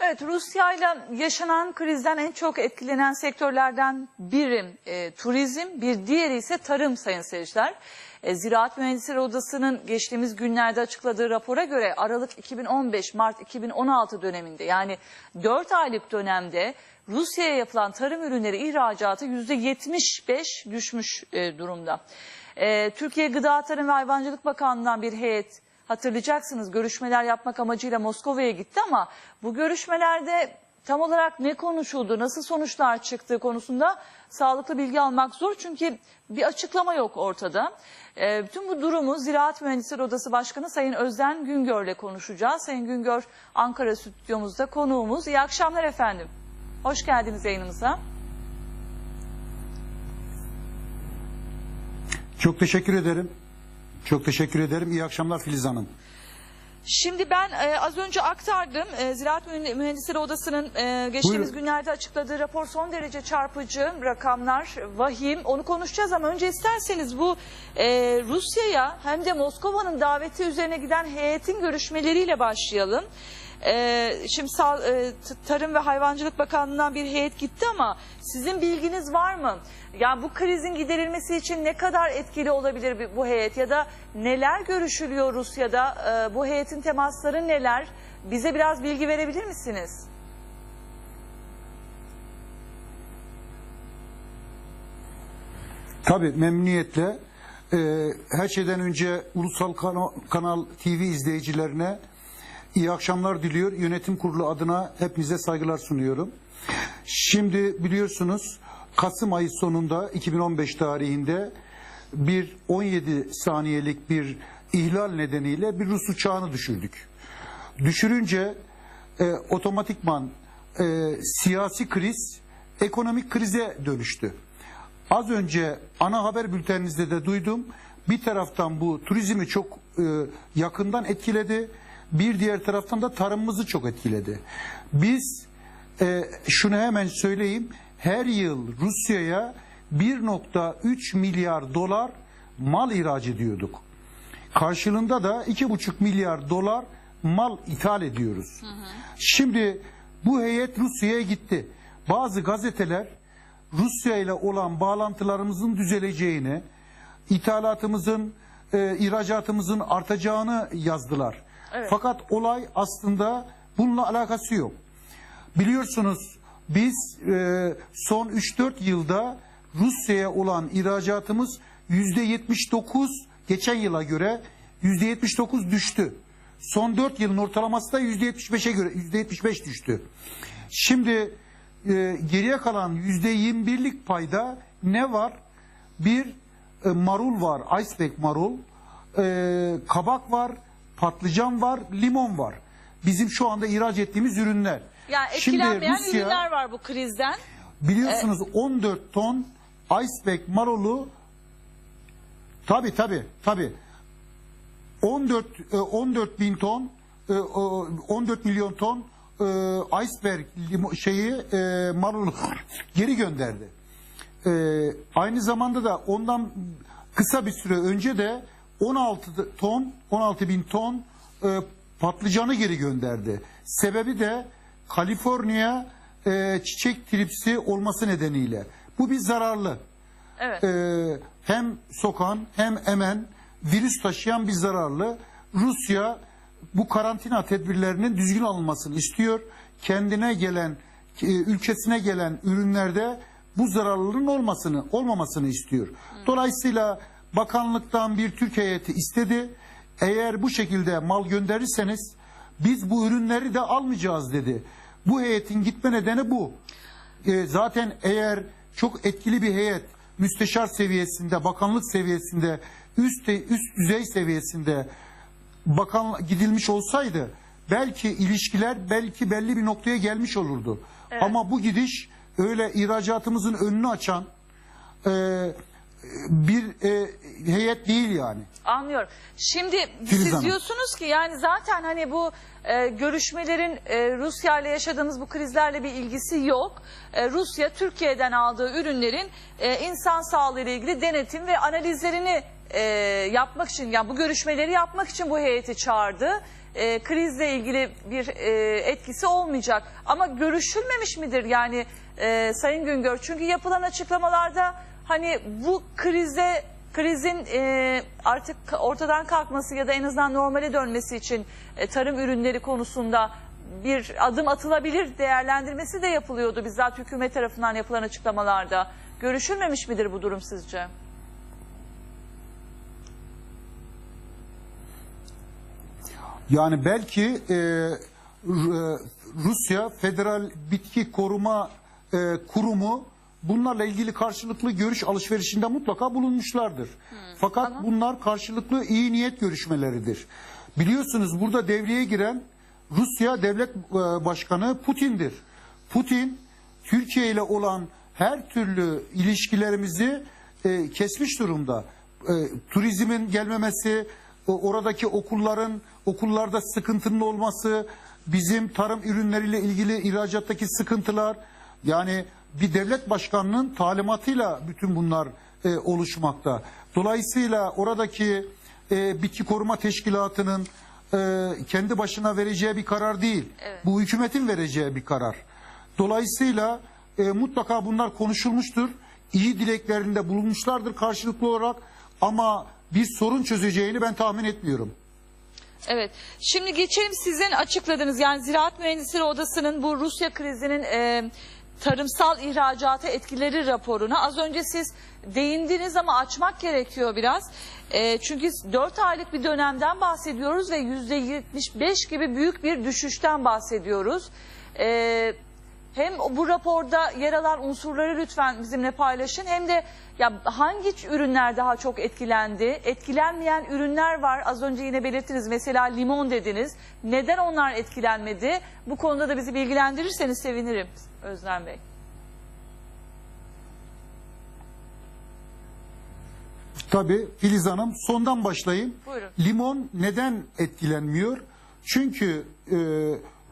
Evet Rusya ile yaşanan krizden en çok etkilenen sektörlerden biri e, turizm, bir diğeri ise tarım sayın seyirciler. E, Ziraat Mühendisleri Odası'nın geçtiğimiz günlerde açıkladığı rapora göre Aralık 2015-Mart 2016 döneminde yani 4 aylık dönemde Rusya'ya yapılan tarım ürünleri ihracatı %75 düşmüş e, durumda. E, Türkiye Gıda Tarım ve Hayvancılık Bakanlığı'ndan bir heyet hatırlayacaksınız görüşmeler yapmak amacıyla Moskova'ya gitti ama bu görüşmelerde tam olarak ne konuşuldu, nasıl sonuçlar çıktığı konusunda sağlıklı bilgi almak zor çünkü bir açıklama yok ortada. Ee, bütün bu durumu Ziraat Mühendisleri Odası Başkanı Sayın Özden Güngör'le konuşacağız. Sayın Güngör Ankara stüdyomuzda konuğumuz. İyi akşamlar efendim. Hoş geldiniz yayınımıza. Çok teşekkür ederim. Çok teşekkür ederim. İyi akşamlar Filiz Hanım. Şimdi ben e, az önce aktardım. E, Ziraat Mühen- Mühendisleri Odası'nın e, geçtiğimiz Buyurun. günlerde açıkladığı rapor son derece çarpıcı. Rakamlar vahim. Onu konuşacağız ama önce isterseniz bu e, Rusya'ya hem de Moskova'nın daveti üzerine giden heyetin görüşmeleriyle başlayalım. E, şimdi e, Tarım ve Hayvancılık Bakanlığı'ndan bir heyet gitti ama sizin bilginiz var mı? Yani bu krizin giderilmesi için ne kadar etkili olabilir bu heyet ya da neler görüşülüyor Rusya'da? E, bu heyetin temasları neler? Bize biraz bilgi verebilir misiniz? Tabii memnuniyetle. Ee, her şeyden önce Ulusal Kanal, Kanal TV izleyicilerine iyi akşamlar diliyor. Yönetim kurulu adına hepinize saygılar sunuyorum. Şimdi biliyorsunuz Kasım ayı sonunda 2015 tarihinde bir 17 saniyelik bir ihlal nedeniyle bir Rus uçağını düşürdük. Düşürünce e, otomatikman e, siyasi kriz ekonomik krize dönüştü. Az önce ana haber bülteninizde de duydum. Bir taraftan bu turizmi çok e, yakından etkiledi. Bir diğer taraftan da tarımımızı çok etkiledi. Biz e, şunu hemen söyleyeyim. Her yıl Rusya'ya 1.3 milyar dolar mal ihraç ediyorduk. Karşılığında da 2,5 milyar dolar mal ithal ediyoruz. Şimdi bu heyet Rusya'ya gitti. Bazı gazeteler Rusya ile olan bağlantılarımızın düzeleceğini, ithalatımızın, e, ihracatımızın artacağını yazdılar. Evet. Fakat olay aslında bununla alakası yok. Biliyorsunuz biz e, son 3-4 yılda Rusya'ya olan ihracatımız %79 geçen yıla göre %79 düştü. Son 4 yılın ortalaması da %75'e göre %75 düştü. Şimdi e, geriye kalan %21'lik payda ne var? Bir e, marul var, iceberg marul, e, kabak var, patlıcan var, limon var. Bizim şu anda ihraç ettiğimiz ürünler. Yani Şimdi etkilenmeyen Rusya- ürünler var bu krizden. Biliyorsunuz 14 ton iceberg marulu tabi tabi tabi 14 e, 14 bin ton e, o, 14 milyon ton e, iceberg limo- şeyi e, marulu geri gönderdi. E, aynı zamanda da ondan kısa bir süre önce de 16 ton 16 bin ton e, patlıcanı geri gönderdi. Sebebi de Kaliforniya e, çiçek tripsi olması nedeniyle. Bu bir zararlı. Evet. Ee, hem sokan hem emen virüs taşıyan bir zararlı. Rusya bu karantina tedbirlerinin düzgün alınmasını istiyor. Kendine gelen, e, ülkesine gelen ürünlerde bu zararlılığın olmasını, olmamasını istiyor. Dolayısıyla bakanlıktan bir Türk heyeti istedi. Eğer bu şekilde mal gönderirseniz biz bu ürünleri de almayacağız dedi. Bu heyetin gitme nedeni bu. E, zaten eğer çok etkili bir heyet müsteşar seviyesinde, bakanlık seviyesinde, üst üst düzey seviyesinde bakan gidilmiş olsaydı belki ilişkiler belki belli bir noktaya gelmiş olurdu. Ama bu gidiş öyle ihracatımızın önünü açan e, bir e, heyet değil yani. Anlıyorum. Şimdi Filiz siz Hanım. diyorsunuz ki yani zaten hani bu e, görüşmelerin e, Rusya ile yaşadığımız bu krizlerle bir ilgisi yok. E, Rusya Türkiye'den aldığı ürünlerin e, insan sağlığı ile ilgili denetim ve analizlerini e, yapmak için yani bu görüşmeleri yapmak için bu heyeti çağırdı. e, krizle ilgili bir e, etkisi olmayacak. Ama görüşülmemiş midir yani e, Sayın Güngör? Çünkü yapılan açıklamalarda hani bu krize krizin e, artık ortadan kalkması ya da en azından normale dönmesi için e, tarım ürünleri konusunda bir adım atılabilir değerlendirmesi de yapılıyordu bizzat hükümet tarafından yapılan açıklamalarda. Görüşülmemiş midir bu durum sizce? Yani belki e, e, Rusya Federal Bitki Koruma e, Kurumu bunlarla ilgili karşılıklı görüş alışverişinde mutlaka bulunmuşlardır. Fakat bunlar karşılıklı iyi niyet görüşmeleridir. Biliyorsunuz burada devreye giren Rusya Devlet e, Başkanı Putin'dir. Putin Türkiye ile olan her türlü ilişkilerimizi e, kesmiş durumda. E, turizmin gelmemesi, o- oradaki okulların okullarda sıkıntının olması, bizim tarım ürünleriyle ilgili ihracattaki sıkıntılar yani bir devlet başkanının talimatıyla bütün bunlar e, oluşmakta. Dolayısıyla oradaki e, bitki koruma teşkilatının e, kendi başına vereceği bir karar değil. Bu hükümetin vereceği bir karar. Dolayısıyla e, mutlaka bunlar konuşulmuştur. İyi dileklerinde bulunmuşlardır karşılıklı olarak ama bir sorun çözeceğini ben tahmin etmiyorum. Evet. Şimdi geçelim sizin açıkladığınız yani Ziraat Mühendisleri Odası'nın bu Rusya krizinin e, tarımsal ihracata etkileri raporuna az önce siz değindiniz ama açmak gerekiyor biraz. E, çünkü 4 aylık bir dönemden bahsediyoruz ve %75 gibi büyük bir düşüşten bahsediyoruz. E, hem bu raporda yer alan unsurları lütfen bizimle paylaşın hem de ya hangi ürünler daha çok etkilendi? Etkilenmeyen ürünler var. Az önce yine belirttiniz. Mesela limon dediniz. Neden onlar etkilenmedi? Bu konuda da bizi bilgilendirirseniz sevinirim Özlem Bey. Tabii Filiz Hanım sondan başlayayım. Buyurun. Limon neden etkilenmiyor? Çünkü e,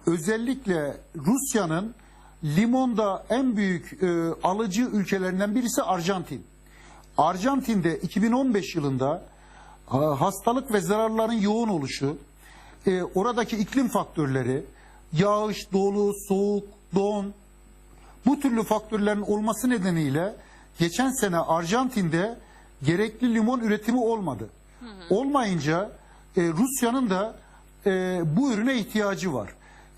özellikle Rusya'nın limonda en büyük e, alıcı ülkelerinden birisi Arjantin. Arjantin'de 2015 yılında ha- hastalık ve zararların yoğun oluşu, e, oradaki iklim faktörleri, yağış, dolu, soğuk, don, bu türlü faktörlerin olması nedeniyle geçen sene Arjantin'de gerekli limon üretimi olmadı. Olmayınca e, Rusya'nın da e, bu ürüne ihtiyacı var.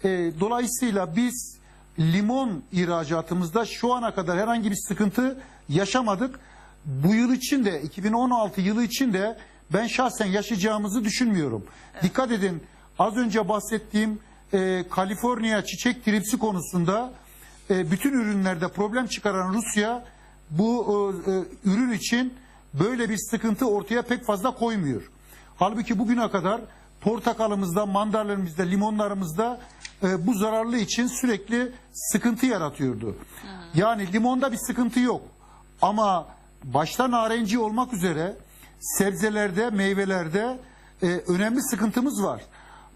E, dolayısıyla biz limon ihracatımızda şu ana kadar herhangi bir sıkıntı yaşamadık. Bu yıl için de 2016 yılı için de ben şahsen yaşayacağımızı düşünmüyorum. Dikkat edin az önce bahsettiğim e, Kaliforniya çiçek tripsi konusunda e, bütün ürünlerde problem çıkaran Rusya bu e, e, ürün için böyle bir sıkıntı ortaya pek fazla koymuyor. Halbuki bugüne kadar portakalımızda, mandalinamızda, limonlarımızda e, bu zararlı için sürekli sıkıntı yaratıyordu. Yani limonda bir sıkıntı yok. Ama başta narenci olmak üzere sebzelerde, meyvelerde e, önemli sıkıntımız var.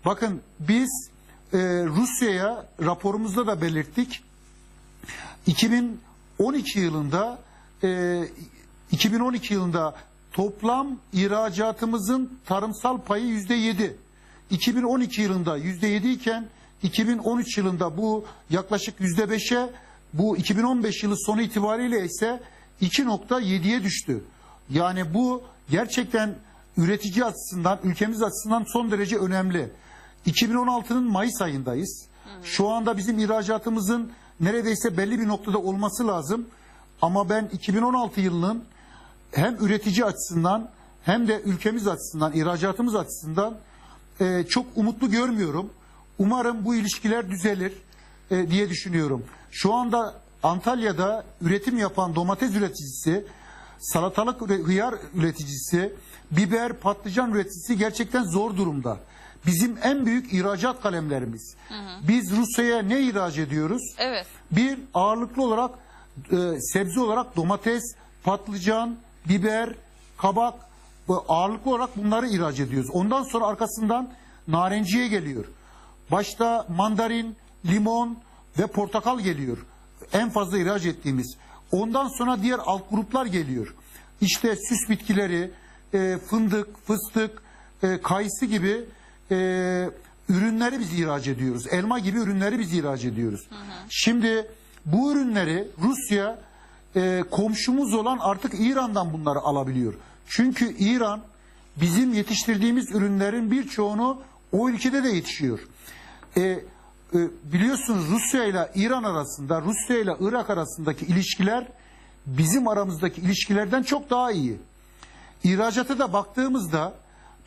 Bakın biz e, Rusya'ya raporumuzda da belirttik. 2012 yılında e, 2012 yılında toplam ihracatımızın tarımsal payı yüzde yedi. 2012 yılında yüzde yedi iken 2013 yılında bu yaklaşık yüzde beşe bu 2015 yılı sonu itibariyle ise 2.7'ye düştü. Yani bu gerçekten üretici açısından, ülkemiz açısından son derece önemli. 2016'nın Mayıs ayındayız. Şu anda bizim ihracatımızın neredeyse belli bir noktada olması lazım. Ama ben 2016 yılının hem üretici açısından hem de ülkemiz açısından, ihracatımız açısından e, çok umutlu görmüyorum. Umarım bu ilişkiler düzelir e, diye düşünüyorum. Şu anda Antalya'da üretim yapan domates üreticisi, salatalık hıyar üreticisi, biber, patlıcan üreticisi gerçekten zor durumda. Bizim en büyük ihracat kalemlerimiz. Biz Rusya'ya ne ihraç ediyoruz? Evet. Bir ağırlıklı olarak e, sebze olarak domates, patlıcan, biber, kabak bu ağırlıklı olarak bunları ihraç ediyoruz. Ondan sonra arkasından narenciye geliyor. Başta mandarin, limon ve portakal geliyor. En fazla ihraç ettiğimiz. Ondan sonra diğer alt gruplar geliyor. İşte süs bitkileri, e, fındık, fıstık, e, kayısı gibi e, ürünleri biz ihraç ediyoruz. Elma gibi ürünleri biz ihraç ediyoruz. Şimdi bu ürünleri Rusya e, komşumuz olan artık İran'dan bunları alabiliyor. Çünkü İran bizim yetiştirdiğimiz ürünlerin birçoğunu o ülkede de yetişiyor. E, e, biliyorsunuz Rusya ile İran arasında, Rusya ile Irak arasındaki ilişkiler bizim aramızdaki ilişkilerden çok daha iyi. İhracata da baktığımızda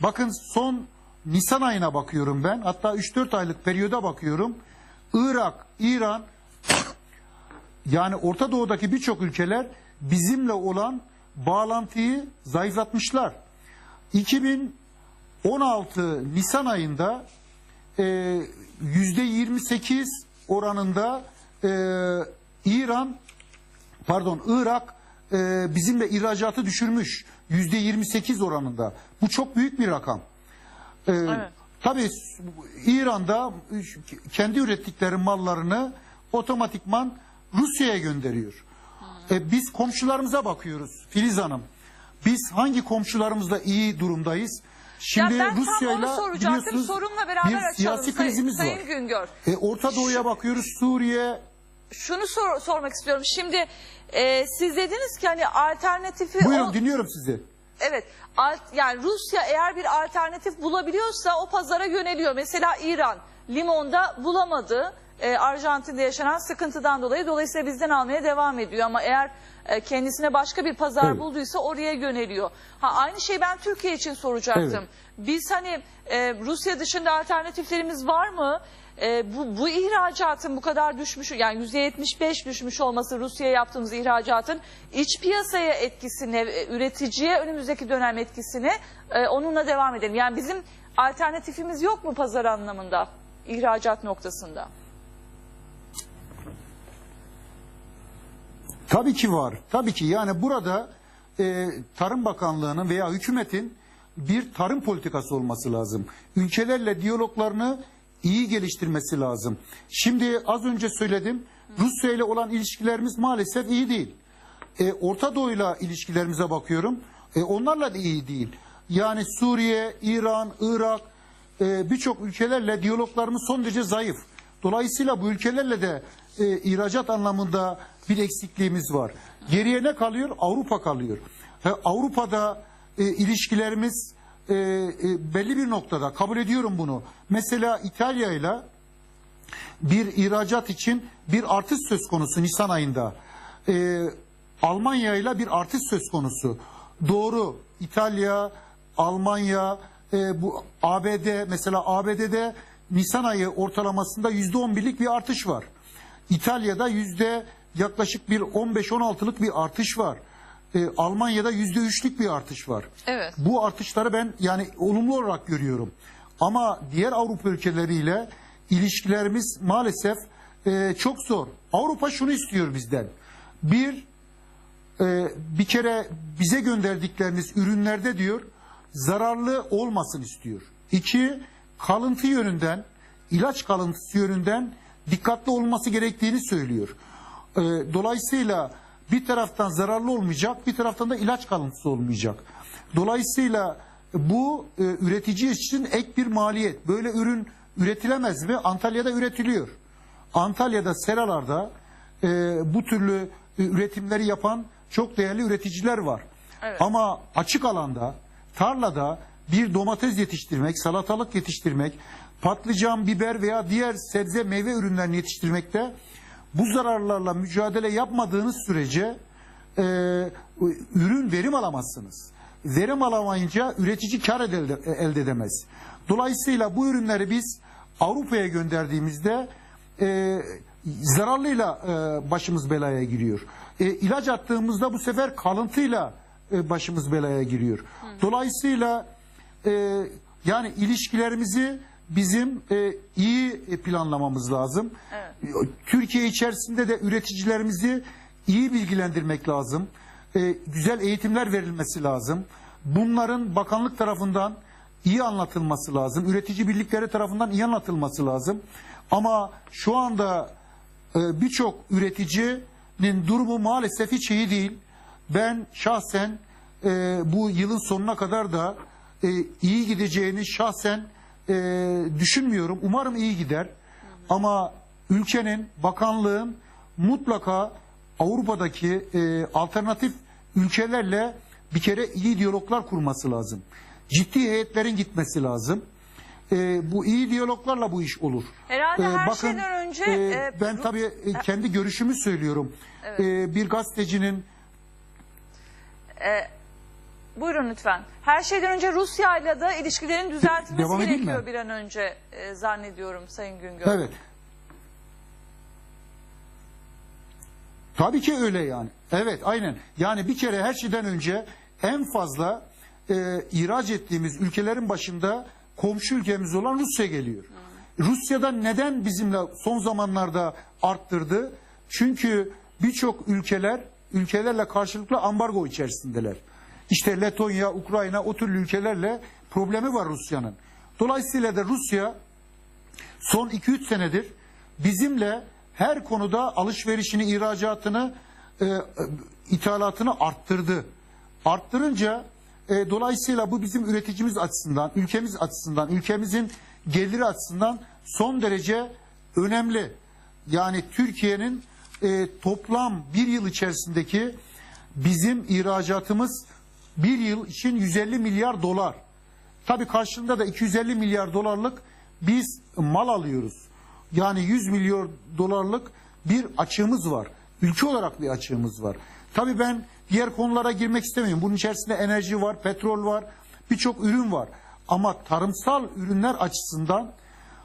bakın son Nisan ayına bakıyorum ben. Hatta 3-4 aylık periyoda bakıyorum. Irak, İran yani Orta Doğu'daki birçok ülkeler bizimle olan bağlantıyı zayıflatmışlar. 2016 Nisan ayında e, %28 oranında e, İran pardon Irak e, bizimle ihracatı düşürmüş yüzde 28 oranında. Bu çok büyük bir rakam. E, Tabii İran'da kendi ürettikleri mallarını otomatikman Rusya'ya gönderiyor. E, biz komşularımıza bakıyoruz Filiz Hanım. Biz hangi komşularımızla iyi durumdayız? Şimdi ya ben tam onu soracaktım. biliyorsunuz Sorumla beraber bir açalım. siyasi Sayın- krizimiz Sayın var. Güngör. E, Orta Doğu'ya bakıyoruz, Suriye, Şunu sor- sormak istiyorum. Şimdi e, siz dediniz ki hani alternatifi... Buyurun o- dinliyorum sizi. Evet. Alt, yani Rusya eğer bir alternatif bulabiliyorsa o pazara yöneliyor. Mesela İran limonda bulamadı. E, Arjantin'de yaşanan sıkıntıdan dolayı dolayısıyla bizden almaya devam ediyor ama eğer e, kendisine başka bir pazar Evet. bulduysa oraya yöneliyor. Ha aynı şeyi ben Türkiye için soracaktım. Evet. Biz hani e, Rusya dışında alternatiflerimiz var mı? E, bu, bu ihracatın bu kadar düşmüş yani %75 düşmüş olması Rusya'ya yaptığımız ihracatın iç piyasaya etkisine, e, üreticiye önümüzdeki dönem etkisine e, onunla devam edelim. Yani bizim alternatifimiz yok mu pazar anlamında ihracat noktasında? Tabii ki var. Tabii ki yani burada e, Tarım Bakanlığı'nın veya hükümetin bir tarım politikası olması lazım. Ülkelerle diyaloglarını iyi geliştirmesi lazım. Şimdi az önce söyledim Rusya ile olan ilişkilerimiz maalesef iyi değil. E, Orta Doğu'yla ilişkilerimize bakıyorum. E, onlarla da iyi değil. Yani Suriye, İran, Irak e, birçok ülkelerle diyaloglarımız son derece zayıf. Dolayısıyla bu ülkelerle de e, ihracat anlamında bir eksikliğimiz var. Geriye ne kalıyor? Avrupa kalıyor. E, Avrupa'da e, ilişkilerimiz e, e, belli bir noktada kabul ediyorum bunu. Mesela İtalya ile bir ihracat için bir artış söz konusu Nisan ayında. Ee, Almanya ile bir artış söz konusu. Doğru. İtalya, Almanya, e, bu ABD mesela ABD'de Nisan ayı ortalamasında yüzde on birlik bir artış var. İtalya'da yüzde yaklaşık bir 15-16'lık bir artış var. Ee, Almanya'da yüzde üçlük bir artış var. Evet. Bu artışları ben yani olumlu olarak görüyorum. Ama diğer Avrupa ülkeleriyle ilişkilerimiz maalesef e, çok zor. Avrupa şunu istiyor bizden. Bir, e, bir kere bize gönderdikleriniz ürünlerde diyor zararlı olmasın istiyor. İki, kalıntı yönünden, ilaç kalıntısı yönünden dikkatli olması gerektiğini söylüyor. E, dolayısıyla bir taraftan zararlı olmayacak, bir taraftan da ilaç kalıntısı olmayacak. Dolayısıyla bu e, üretici için ek bir maliyet. Böyle ürün üretilemez mi? Antalya'da üretiliyor. Antalya'da seralarda e, bu türlü e, üretimleri yapan çok değerli üreticiler var. Evet. Ama açık alanda, tarlada bir domates yetiştirmek, salatalık yetiştirmek, patlıcan, biber veya diğer sebze meyve ürünlerini yetiştirmekte bu zararlarla mücadele yapmadığınız sürece e, ürün verim alamazsınız. Verim alamayınca üretici kar elde, elde edemez. Dolayısıyla bu ürünleri biz Avrupa'ya gönderdiğimizde e, zararlıyla e, başımız belaya giriyor. E, ilaç attığımızda bu sefer kalıntıyla e, başımız belaya giriyor. Dolayısıyla e, yani ilişkilerimizi bizim e, iyi planlamamız lazım. Türkiye içerisinde de üreticilerimizi iyi bilgilendirmek lazım. E, güzel eğitimler verilmesi lazım. Bunların bakanlık tarafından iyi anlatılması lazım. Üretici birlikleri tarafından iyi anlatılması lazım. Ama şu anda e, birçok üreticinin durumu maalesef hiç iyi değil. Ben şahsen e, bu yılın sonuna kadar da e, iyi gideceğini şahsen e, düşünmüyorum. Umarım iyi gider. Ama ülkenin, bakanlığın mutlaka Avrupa'daki e, alternatif ülkelerle bir kere iyi diyaloglar kurması lazım. Ciddi heyetlerin gitmesi lazım. E, bu iyi diyaloglarla bu iş olur. Herhalde her şeyden önce, e, ben Ru- tabii e, kendi görüşümü söylüyorum. E, bir gazetecinin Buyurun lütfen. Her şeyden önce Rusya ile de ilişkilerin düzeltilmesi Devam edeyim gerekiyor mi? bir an önce e, zannediyorum Sayın Güngör. Evet. Tabii ki öyle yani. Evet aynen. Yani bir kere her şeyden önce en fazla e, ihraç ettiğimiz ülkelerin başında komşu ülkemiz olan Rusya geliyor. Rusya'da neden bizimle son zamanlarda arttırdı? Çünkü birçok ülkeler ülkelerle karşılıklı ambargo içerisindeler. İşte Letonya, Ukrayna o türlü ülkelerle problemi var Rusya'nın. Dolayısıyla da Rusya son 2-3 senedir bizimle her konuda alışverişini, ihracatını, e, ithalatını arttırdı. Arttırınca e, dolayısıyla bu bizim üreticimiz açısından, ülkemiz açısından, ülkemizin geliri açısından son derece önemli. Yani Türkiye'nin e, toplam bir yıl içerisindeki bizim ihracatımız bir yıl için 150 milyar dolar. Tabii karşılığında da 250 milyar dolarlık biz mal alıyoruz. Yani 100 milyon dolarlık bir açığımız var. Ülke olarak bir açığımız var. Tabii ben diğer konulara girmek istemiyorum. Bunun içerisinde enerji var, petrol var, birçok ürün var. Ama tarımsal ürünler açısından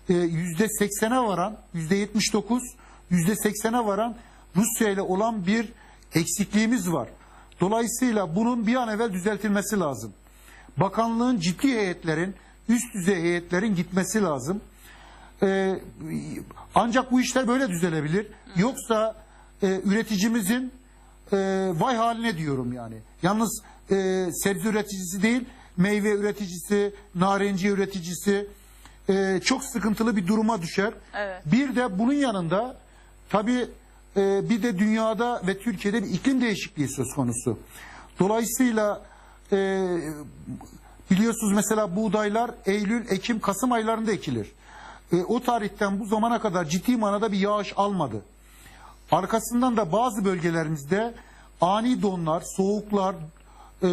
e, yüzde 80'e varan, yüzde 79, yüzde 80'e varan Rusya ile olan bir eksikliğimiz var. Dolayısıyla bunun bir an evvel düzeltilmesi lazım bakanlığın ciddi heyetlerin, üst düzey heyetlerin gitmesi lazım. Ee, ancak bu işler böyle düzelebilir. Yoksa e, üreticimizin e, vay haline diyorum yani. Yalnız e, sebze üreticisi değil, meyve üreticisi, narenci üreticisi e, çok sıkıntılı bir duruma düşer. Evet. Bir de bunun yanında tabii e, bir de dünyada ve Türkiye'de bir iklim değişikliği söz konusu. Dolayısıyla e, biliyorsunuz mesela buğdaylar Eylül, Ekim, Kasım aylarında ekilir. E, o tarihten bu zamana kadar ciddi manada bir yağış almadı. Arkasından da bazı bölgelerimizde ani donlar, soğuklar, e,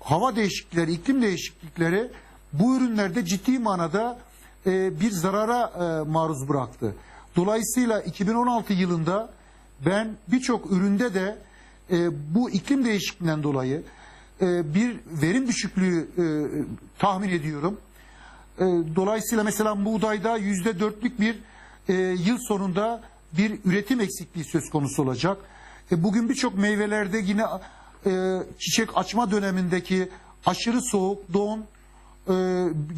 hava değişiklikleri, iklim değişiklikleri bu ürünlerde ciddi manada bir zarara maruz bıraktı. Dolayısıyla 2016 yılında ben birçok üründe de e, bu iklim değişikliğinden dolayı e, bir verim düşüklüğü e, tahmin ediyorum. E, dolayısıyla mesela buğdayda yüzde dörtlük bir e, yıl sonunda bir üretim eksikliği söz konusu olacak. E, bugün birçok meyvelerde yine e, çiçek açma dönemindeki aşırı soğuk, don e,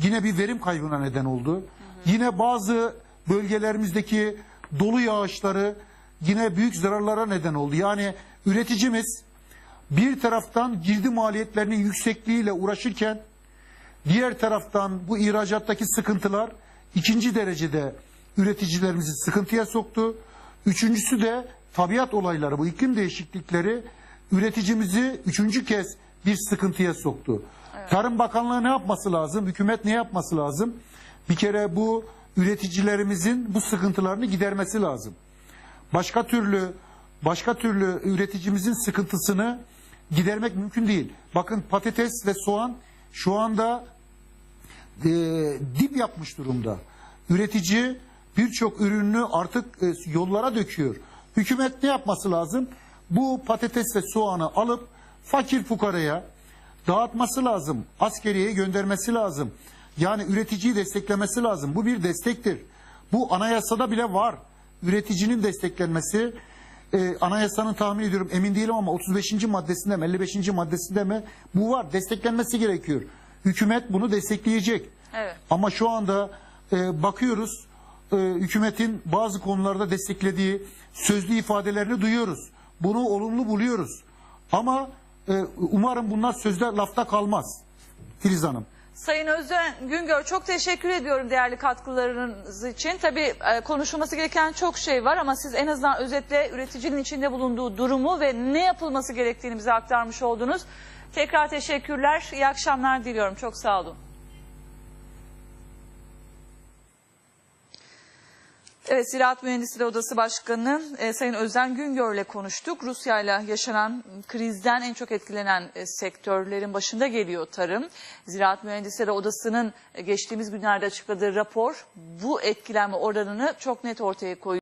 yine bir verim kaybına neden oldu. Yine bazı bölgelerimizdeki dolu yağışları yine büyük zararlara neden oldu. Yani üreticimiz bir taraftan girdi maliyetlerinin yüksekliğiyle uğraşırken diğer taraftan bu ihracattaki sıkıntılar ikinci derecede üreticilerimizi sıkıntıya soktu. Üçüncüsü de tabiat olayları, bu iklim değişiklikleri üreticimizi üçüncü kez bir sıkıntıya soktu. Tarım Bakanlığı ne yapması lazım? Hükümet ne yapması lazım? Bir kere bu üreticilerimizin bu sıkıntılarını gidermesi lazım. Başka türlü başka türlü üreticimizin sıkıntısını gidermek mümkün değil. Bakın patates ve soğan şu anda e, dip yapmış durumda. Üretici birçok ürünü artık e, yollara döküyor. Hükümet ne yapması lazım? Bu patates ve soğanı alıp fakir fukaraya dağıtması lazım. Askeriyeye göndermesi lazım. Yani üreticiyi desteklemesi lazım. Bu bir destektir. Bu anayasada bile var. Üreticinin desteklenmesi e, anayasanın tahmin ediyorum emin değilim ama 35. maddesinde mi 55. maddesinde mi bu var. Desteklenmesi gerekiyor. Hükümet bunu destekleyecek. Evet. Ama şu anda e, bakıyoruz e, hükümetin bazı konularda desteklediği sözlü ifadelerini duyuyoruz. Bunu olumlu buluyoruz. Ama e, umarım bunlar sözde lafta kalmaz. Filiz Hanım. Sayın Özden Güngör çok teşekkür ediyorum değerli katkılarınız için. Tabii e, konuşulması gereken çok şey var ama siz en azından özetle üreticinin içinde bulunduğu durumu ve ne yapılması gerektiğini bize aktarmış oldunuz. Tekrar teşekkürler. İyi akşamlar diliyorum. Çok sağ olun. Evet, Ziraat Mühendisleri Odası Başkanı e, Sayın Özden Güngör'le konuştuk. Rusya ile yaşanan krizden en çok etkilenen e, sektörlerin başında geliyor tarım. Ziraat Mühendisleri Odası'nın e, geçtiğimiz günlerde açıkladığı rapor bu etkilenme oranını çok net ortaya koyuyor.